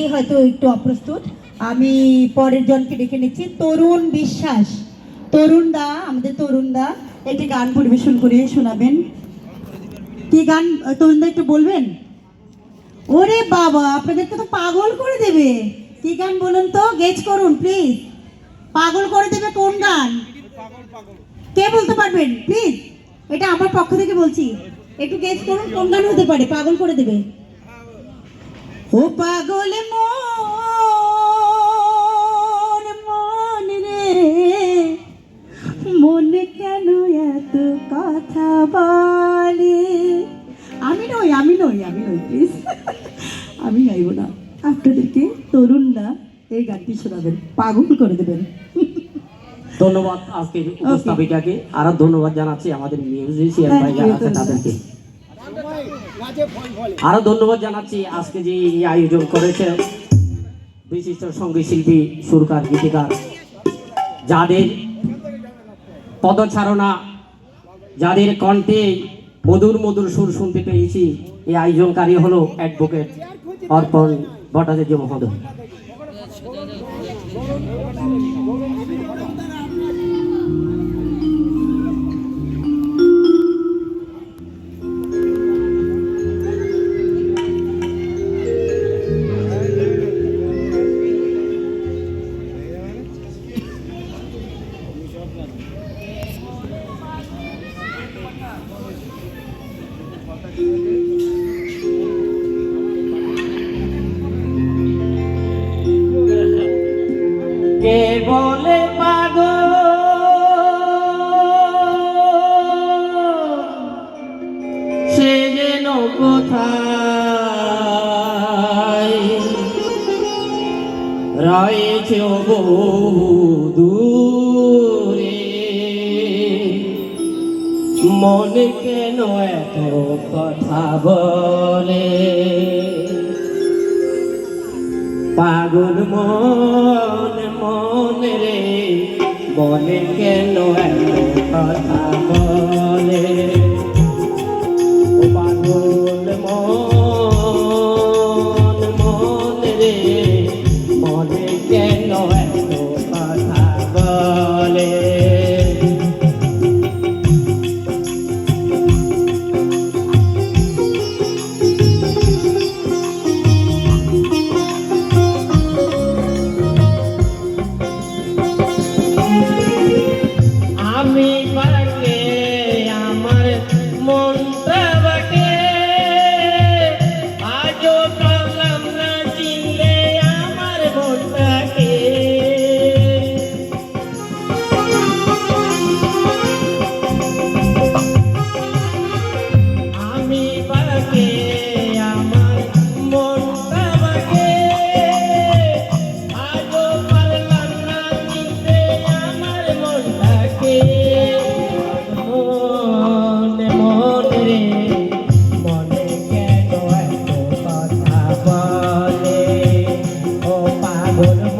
হয়তো একটু অপ্রস্তুত। আমি পরের জনকে ডেকে নিচ্ছি। তরুণ বিশ্বাস। তরুণ দা, আমাদের তরুণ দা, একটি গান পরিবেশন করে শোনাবেন। কি গান, তরুণ দা একটু বলবেন? ওরে বাবা, আপনাদেরকে তো পাগল করে দেবে। কি গান বলুন তো? গেজ করুন প্লিজ পাগল করে দেবে কোন গান? কে বলতে পারবেন? প্লিজ এটা আমার পক্ষ থেকে বলছি। একটু গেজ করুন, কোন গান হতে পারে? পাগল করে দেবে। ও পাগল মন মন রে মনে কেন এত কথা বলে? আমি নই আমি নই আমি নই প্লিজ আমি গাইব না। আপনাদেরকে তরুণরা এই গানটি শোনাবেন পাগল করে দেবেন। ধন্যবাদ আজকের উপস্থাপিকাকে। আরও ধন্যবাদ জানাচ্ছি আমাদের মিউজিশিয়ান ভাই যারা আছে তাদেরকে। আরও ধন্যবাদ জানাচ্ছি আজকে যে এই আয়োজন করেছে বিশিষ্ট সংগীত শিল্পী, সুরকার, গীতিকার, যাদের পদচারণা, যাদের কণ্ঠে মধুর মধুর সুর শুনতে পেয়েছি, এই আয়োজনকারী হলো অ্যাডভোকেট অর্পণ ভট্টাচার্য মহোদয়। রয়েছে বহু দূরে। মনে কেন এত কথা বলে? পাগল মন মন রে বলে কেন এত কথা বলে? পাগল মন মন রে পাগল